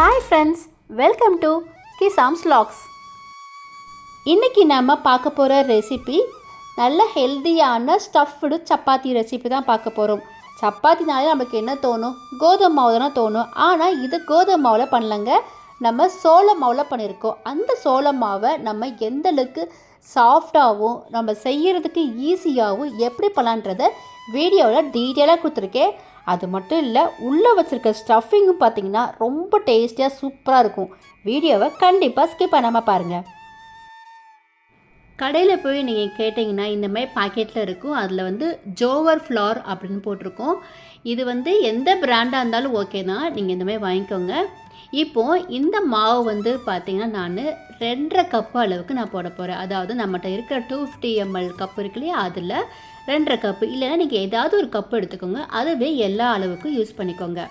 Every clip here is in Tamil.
ஹாய் ஃப்ரெண்ட்ஸ் வெல்கம் டு கிசாம்ஸ் லாக்ஸ் இன்றைக்கி நம்ம பார்க்க போகிற ரெசிபி நல்ல ஹெல்த்தியான ஸ்டஃப்டு சப்பாத்தி ரெசிபி தான் பார்க்க போகிறோம் சப்பாத்தினாலே நமக்கு என்ன தோணும்? கோதுமை மாவு தானே தோணும். ஆனால் இது கோதுமை மாவில் பண்ணலங்க. நம்ம சோள மாவில் பண்ணியிருக்கோம் அந்த சோள மாவை நம்ம எந்த அளவுக்கு சாஃப்டாகவும் நம்ம செய்கிறதுக்கு ஈஸியாகவும் எப்படி பண்ணலான்றத வீடியோவில் டீட்டெயிலாக கொடுத்துருக்கேன். அது மட்டும் இல்லை உள்ளே வச்சுருக்க ஸ்டஃபிங்கும் பார்த்தீங்கன்னா ரொம்ப டேஸ்டியாக சூப்பராக இருக்கும். வீடியோவை கண்டிப்பாக ஸ்கிப் பண்ணாமல் பாருங்கள் கடையில் போய் நீங்கள் கேட்டிங்கன்னா இந்த மாதிரி பாக்கெட்டில் இருக்கும். அதில் வந்து ஜோவர் ஃப்ளார் அப்படின்னு போட்டிருக்கோம். இது வந்து எந்த பிராண்டாக இருந்தாலும் ஓகே தான். நீங்கள் இந்த மாதிரி வாங்கிக்கோங்க. இப்போது இந்த மாவு வந்து பார்த்தீங்கன்னா நான் ரெண்டரை கப்பு அளவுக்கு நான் போட போகிறேன் அதாவது நம்மகிட்ட இருக்கிற டூ ஃபிஃப்டி எம்எல் கப் இருக்கு இல்லையா அதில் ரெண்டரை கப்பு இல்லைன்னா நீங்கள் ஏதாவது ஒரு கப்பு எடுத்துக்கோங்க. அதுவே எல்லா அளவுக்கும் யூஸ் பண்ணிக்கோங்க.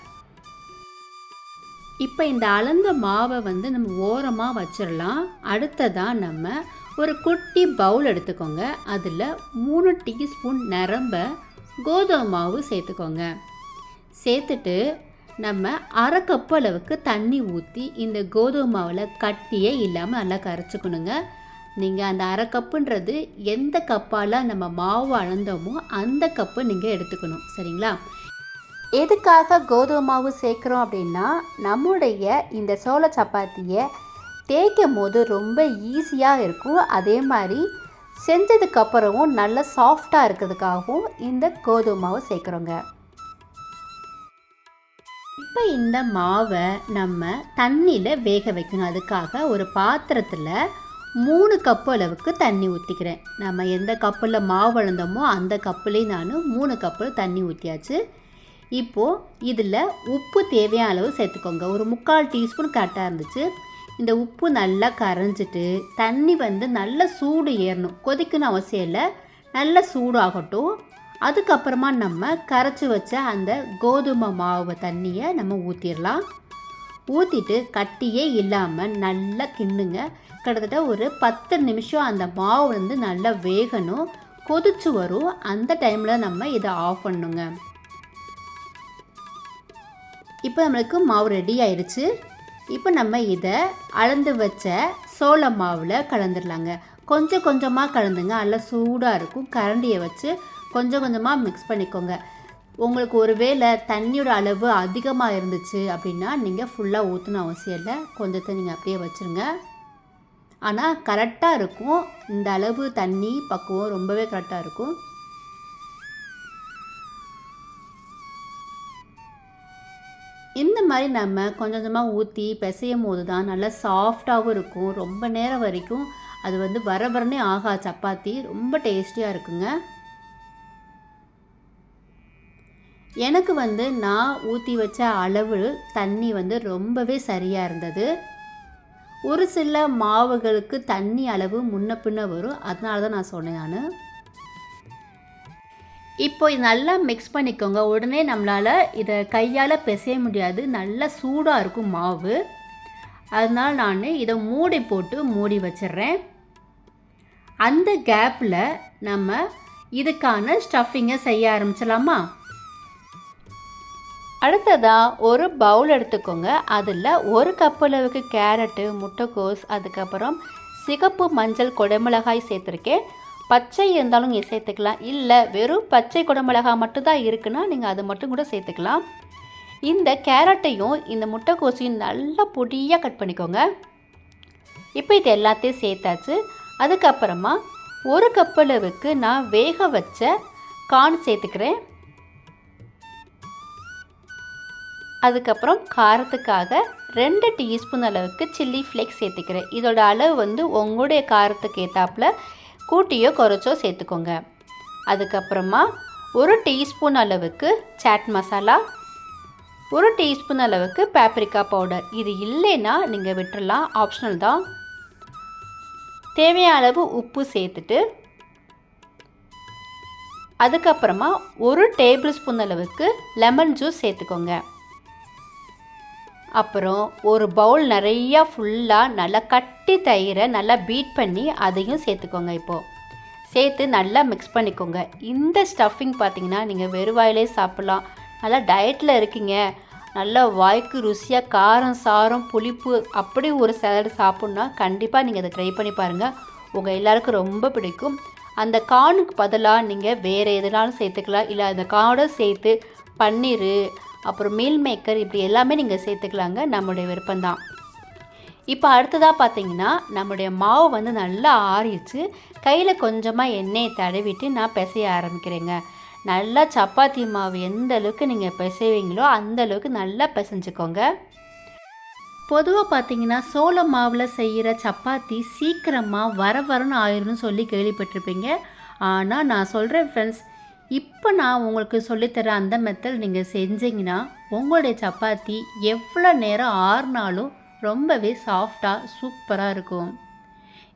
இப்போ இந்த அளந்த மாவை வந்து நம்ம ஓரமாக வச்சிடலாம் அடுத்ததாக நம்ம ஒரு குட்டி பவுல் எடுத்துக்கோங்க. அதில் மூணு டீஸ்பூன் நிரம்ப கோதுமை மாவு சேர்த்துக்கோங்க. சேர்த்துட்டு நம்ம அரை கப்பு அளவுக்கு தண்ணி ஊற்றி இந்த கோதுமை மாவில் கட்டியே இல்லாமல் நல்லா கரைச்சிக்கணுங்க. நீங்கள் அந்த அரை கப்புன்றது எந்த கப்பால் நம்ம மாவு அளந்தோமோ அந்த கப்பு நீங்கள் எடுத்துக்கணும். சரிங்களா? எதுக்காக கோதுமை மாவு சேர்க்குறோம் அப்படின்னா நம்முடைய இந்த சோள சப்பாத்தியை தேய்க்கும் போது ரொம்ப ஈஸியாக இருக்கும். அதே மாதிரி செஞ்சதுக்கப்புறமும் நல்ல சாஃப்டாக இருக்கிறதுக்காகவும் இந்த கோதுமை மாவு சேர்க்குறோங்க. இப்போ இந்த மாவை நம்ம தண்ணியில் வேக வைக்கணும். அதுக்காக ஒரு பாத்திரத்தில் மூணு கப்பு அளவுக்கு தண்ணி ஊற்றிக்கிறேன் நம்ம எந்த கப்பில் மாவு வளர்ந்தோமோ அந்த கப்புலேயும் நான் மூணு கப்பு தண்ணி ஊற்றியாச்சு இப்போது இதில் உப்பு தேவையான அளவு சேர்த்துக்கோங்க. ஒரு முக்கால் டீஸ்பூன் கரெக்டாக இருந்துச்சு. இந்த உப்பு நல்லா கரைஞ்சிட்டு தண்ணி வந்து நல்ல சூடு ஏறணும். கொதிக்கணும் அவசியம் இல்லை. நல்ல சூடாகட்டும். அதுக்கப்புறமா நம்ம கரைச்சி வச்ச அந்த கோதுமை மாவு தண்ணியை நம்ம ஊற்றிடலாம் ஊற்றிட்டு கட்டியே இல்லாமல் நல்லா கிண்டுங்க. கிட்டத்தட்ட ஒரு பத்து நிமிஷம் அந்த மாவு வந்து நல்லா வேகணும். கொதிச்சு வரும். அந்த டைமில் நம்ம இதை ஆஃப் பண்ணுங்க. இப்போ நம்மளுக்கு மாவு ரெடி ஆயிடுச்சு இப்போ நம்ம இதை அளந்து வச்ச சோள மாவில் கலந்துடலாங்க கொஞ்சம் கொஞ்சமாக கலந்துங்க. நல்லா சூடாக இருக்கும். கரண்டியை வச்சு கொஞ்சம் கொஞ்சமாக மிக்ஸ் பண்ணிக்கோங்க. உங்களுக்கு ஒரு வேளை தண்ணியோட அளவு அதிகமாக இருந்துச்சு அப்படின்னா நீங்கள் ஃபுல்லாக ஊற்றணும் அவசியம் இல்லை. கொஞ்சத்தை நீங்கள் அப்படியே வச்சுருங்க. ஆனால் கரெக்டாக இருக்கும். இந்த அளவு தண்ணி பக்குவம் ரொம்பவே கரெக்டாக இருக்கும். இந்த மாதிரி நம்ம கொஞ்சம் கொஞ்சமாக ஊற்றி பிசையும் போது தான் நல்லா சாஃப்டாகவும் இருக்கும். ரொம்ப நேரம் வரைக்கும் அது வந்து வர வரனே ஆகா. சப்பாத்தி ரொம்ப டேஸ்டியாக இருக்குங்க. எனக்கு வந்து நான் ஊற்றி வச்ச அளவு தண்ணி வந்து ரொம்பவே சரியாக இருந்தது. ஒரு சில மாவுகளுக்கு தண்ணி அளவு முன்ன பின்ன வரும். அதனால தான் நான் சொன்னேன் நான். இப்போ இது நல்லா மிக்ஸ் பண்ணிக்கோங்க. உடனே நம்மளால் இதை கையால் பிசைய முடியாது. நல்லா சூடாக இருக்கும் மாவு. அதனால் நான் இதை மூடி போட்டு மூடி வச்சிடுறேன். அந்த கேப்பில் நம்ம இதுக்கான ஸ்டஃபிங்கை செய்ய ஆரம்பிச்சலாமா அடுத்ததாக ஒரு பவுல் எடுத்துக்கோங்க. அதில் ஒரு கப் அளவுக்கு கேரட்டு முட்டைக்கோஸ் அதுக்கப்புறம் சிகப்பு மஞ்சள் குடமிளகாய் சேர்த்துருக்கேன். பச்சை இருந்தாலும் நீங்கள் சேர்த்துக்கலாம். இல்லை வெறும் பச்சை குடமிளகாய் மட்டும்தான் இருக்குன்னா நீங்கள் அது மட்டும் கூட சேர்த்துக்கலாம். இந்த கேரட்டையும் இந்த முட்டைக்கோசையும் நல்லா பொடியாக கட் பண்ணிக்கோங்க. இப்போ இது எல்லாத்தையும் சேர்த்தாச்சு. அதுக்கப்புறமா ஒரு கப்பளவுக்கு நான் வேக வச்ச கார்ன் சேர்த்துக்கிறேன். அதுக்கப்புறம் காரத்துக்காக ரெண்டு டீஸ்பூன் அளவுக்கு சில்லி ஃப்ளேக்ஸ் சேர்த்துக்கிறேன். இதோட அளவு வந்து உங்களுடைய காரத்துக்கு ஏற்றாப்புல கூட்டியோ குறைச்சோ சேர்த்துக்கோங்க. அதுக்கப்புறமா ஒரு டீஸ்பூன் அளவுக்கு சாட் மசாலா ஒரு டீஸ்பூன் அளவுக்கு பேப்ரிக்கா பவுடர் இது இல்லைன்னா நீங்கள் விட்டுறலாம் ஆப்ஷனல் தான். தேவையான அளவு உப்பு சேர்த்துட்டு அதுக்கப்புறமா ஒரு டேபிள் ஸ்பூன் அளவுக்கு லெமன் ஜூஸ் சேர்த்துக்கோங்க. அப்புறம் ஒரு பவுல் நிறையா ஃபுல்லாக நல்லா கட்டி தயிரை நல்லா பீட் பண்ணி அதையும் சேர்த்துக்கோங்க இப்போது சேர்த்து நல்லா மிக்ஸ் பண்ணிக்கோங்க. இந்த ஸ்டஃபிங் பார்த்தீங்கன்னா நீங்கள் வெறுவாயிலே சாப்பிட்லாம். நல்லா டயட்டில் இருக்கீங்க. நல்லா வாய்க்கு ருசியாக காரம் சாரம் புளிப்பு அப்படி ஒரு சேலட் சாப்பிட்ணுன்னா கண்டிப்பாக நீங்கள் அதை ட்ரை பண்ணி பாருங்கள் உங்கள் எல்லாருக்கும் ரொம்ப பிடிக்கும். அந்த கார்னுக்கு பதிலாக நீங்கள் வேறு எதுனாலும் சேர்த்துக்கலாம். இல்லை அந்த கார்டை சேர்த்து பன்னீர் அப்புறம் மீல் மேக்கர் இப்படி எல்லாமே நீங்கள் சேர்த்துக்கலாங்க நம்முடைய விருப்பம்தான். இப்போ அடுத்ததாக பார்த்தீங்கன்னா நம்முடைய மாவு வந்து நல்லா ஆறிடுச்சு. கையில் கொஞ்சமாக எண்ணெயை தடவிட்டு நான் பிசைய ஆரம்பிக்கிறேங்க. நல்லா சப்பாத்தி மாவு எந்த அளவுக்கு நீங்கள் பிசைவீங்களோ அந்த அளவுக்கு நல்லா பிசைஞ்சுக்கோங்க. பொதுவாக பார்த்தீங்கன்னா சோள மாவில் செய்கிற சப்பாத்தி சீக்கிரமாக வர வரன்னு ஆயிரும்னு சொல்லி கேள்விப்பட்டிருப்பீங்க. ஆனால் நான் சொல்கிறேன் ஃப்ரெண்ட்ஸ் இப்போ நான் உங்களுக்கு சொல்லித்தர அந்த மெத்தட் நீங்கள் செஞ்சீங்கன்னா உங்களுடைய சப்பாத்தி எவ்வளோ நேரம் ஆறுனாலும் ரொம்பவே சாஃப்டாக சூப்பராக இருக்கும்.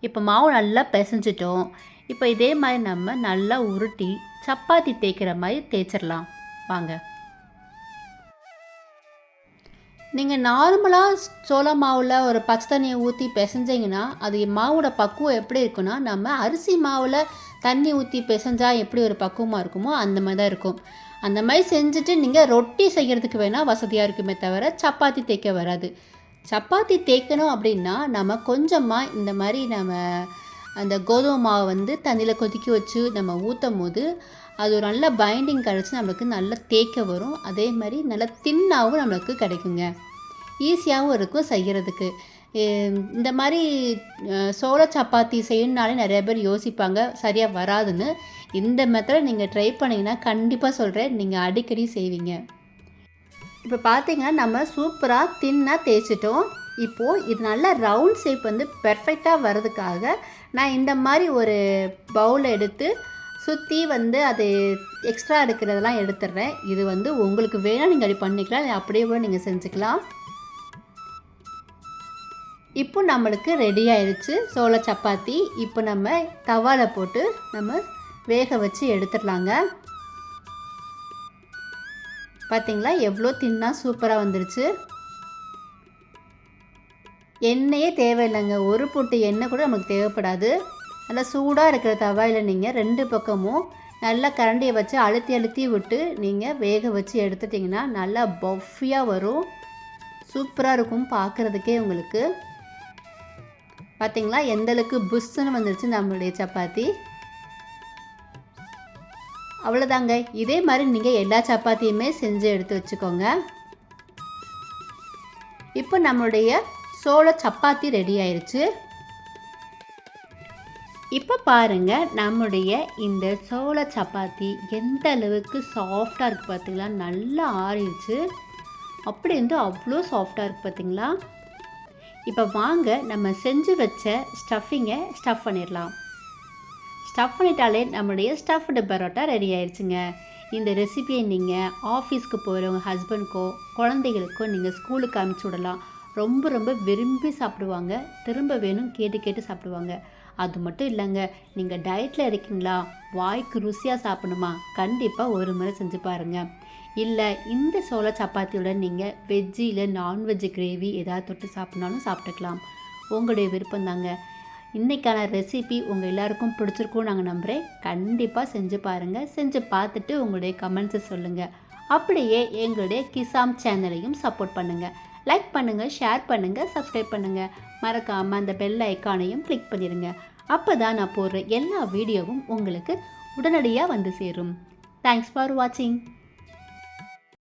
இப்போ மாவு நல்லா பிசைஞ்சிட்டோம். இப்போ இதே மாதிரி நம்ம நல்லா உருட்டி சப்பாத்தி தேய்க்கிற மாதிரி தேய்ச்சிடலாம். வாங்க. நீங்கள் நார்மலாக சோள மாவில் ஒரு பச்சை தண்ணியை ஊற்றி பிசைஞ்சிங்கன்னா அது மாவோட பக்குவம் எப்படி இருக்குன்னா நம்ம அரிசி மாவில் தண்ணி ஊற்றி பிசைஞ்சால் எப்படி ஒரு பக்குவமாக இருக்குமோ அந்த மாதிரி தான் இருக்கும். அந்த மாதிரி செஞ்சுட்டு நீங்கள் ரொட்டி செய்கிறதுக்கு வேணால் வசதியாக இருக்குமே தவிர சப்பாத்தி தேய்க்க வராது. சப்பாத்தி தேய்க்கணும் அப்படின்னா நம்ம கொஞ்சமாக இந்த மாதிரி நம்ம அந்த கோதுமை மாவை வந்து தண்ணியில் கொதிக்க வச்சு நம்ம ஊற்றும் போது அது ஒரு நல்ல பைண்டிங் கிடச்சி நம்மளுக்கு நல்லா தேய்க்க வரும். அதே மாதிரி நல்லா தின்னாகவும் நம்மளுக்கு கிடைக்குங்க. ஈஸியாகவும் இருக்கும் செய்கிறதுக்கு இந்த மாதிரி சோள சப்பாத்தி செய்யணுனாலே நிறைய பேர் யோசிப்பாங்க சரியாக வராதுன்னு. இந்த மெத்தடை நீங்கள் ட்ரை பண்ணிங்கன்னா கண்டிப்பாக சொல்கிறேன் நீங்கள் அடிக்கடி செய்வீங்க. இப்போ பார்த்தீங்கன்னா நம்ம சூப்பராக தின்னாக தேய்ச்சிட்டோம். இப்போது இது நல்லா ரவுண்ட் ஷேப் வந்து பெர்ஃபெக்டாக வர்றதுக்காக நான் இந்த மாதிரி ஒரு பவுல் எடுத்து சுற்றி வந்து அது எக்ஸ்ட்ரா இருக்கிறதெல்லாம் எடுத்துடுறேன். இது வந்து உங்களுக்கு வேணால் நீங்கள் அப்படி பண்ணிக்கலாம் இல்லை அப்படியே கூட நீங்கள் செஞ்சுக்கலாம். இப்போ நம்மளுக்கு ரெடி ஆயிடுச்சு சோள சப்பாத்தி இப்போ நம்ம தவாவில் போட்டு நம்ம வேக வச்சு எடுத்துடலாங்க. பார்த்தீங்களா எவ்வளோ தின்னா சூப்பராக வந்துருச்சு. எண்ணெயே தேவையில்லைங்க. ஒரு பொட்டு எண்ணெய் கூட நமக்கு தேவைப்படாது. நல்லா சூடாக இருக்கிற தவாயில் நீங்கள் ரெண்டு பக்கமும் நல்லா கரண்டியை வச்சு அழுத்தி அழுத்தி விட்டு நீங்கள் வேக வச்சு எடுத்துட்டிங்கன்னா நல்லா பஃபியாக வரும். சூப்பராக இருக்கும் பார்க்குறதுக்கே உங்களுக்கு. பார்த்தீங்களா எந்தளவுக்கு புஷ்ஷுன்னு வந்துருச்சு நம்மளுடைய சப்பாத்தி. அவ்வளோதாங்க இதே மாதிரி நீங்கள் எல்லா சப்பாத்தியுமே செஞ்சு எடுத்து வச்சுக்கோங்க. இப்போ நம்மளுடைய சோள சப்பாத்தி ரெடி ஆயிடுச்சு இப்போ பாருங்க நம்முடைய இந்த சோள சப்பாத்தி எந்த அளவுக்கு சாஃப்டாக இருக்குது பார்த்தீங்களா நல்லா ஆறிடுச்சு அப்படி இருந்து அவ்வளோ சாஃப்டாக இருக்குது பார்த்தீங்களா இப்போ வாங்க நம்ம செஞ்சு வச்ச ஸ்டஃபிங்கை ஸ்டஃப் பண்ணிடலாம். ஸ்டஃப் பண்ணிட்டாலே நம்மளுடைய ஸ்டஃப்டு பரோட்டா ரெடி ஆயிடுச்சுங்க இந்த ரெசிபியை நீங்கள் ஆஃபீஸ்க்கு போகிறவங்க ஹஸ்பண்ட்க்கோ குழந்தைகளுக்கோ நீங்கள் ஸ்கூலுக்கு அனுப்பிச்சி விடலாம். ரொம்ப ரொம்ப விரும்பி சாப்பிடுவாங்க. திரும்ப வேணும் கேட்டு கேட்டு சாப்பிடுவாங்க. அது மட்டும் இல்லைங்க. நீங்கள் டயட்டில் இருக்கீங்களா? வாய்க்கு ருசியாக சாப்பிடணுமா? கண்டிப்பாக ஒரு முறை செஞ்சு பாருங்கள் இல்லை இந்த சோள சப்பாத்தியுடன் நீங்கள் வெஜ்ஜு இல்லை நான்வெஜ்ஜு கிரேவி ஏதாவது தொட்டு சாப்பிட்னாலும் சாப்பிட்டுக்கலாம். உங்களுடைய விருப்பம் தாங்க. இன்றைக்கான ரெசிபி உங்கள் எல்லாருக்கும் பிடிச்சிருக்கும் நாங்கள் நம்புகிறேன் கண்டிப்பாக செஞ்சு பாருங்கள் செஞ்சு பார்த்துட்டு உங்களுடைய கமெண்ட்ஸை சொல்லுங்கள் அப்படியே எங்களுடைய கிசாம் சேனலையும் சப்போர்ட் பண்ணுங்கள் லைக் பண்ணுங்கள் ஷேர் பண்ணுங்கள் சப்ஸ்கிரைப் பண்ணுங்கள் மறக்காமல் அந்த பெல் ஐக்கானையும் கிளிக் பண்ணிடுங்க அப்போ தான் நான் போடுற எல்லா வீடியோவும் உங்களுக்கு உடனடியாக வந்து சேரும். தேங்க்ஸ் ஃபார் வாட்சிங்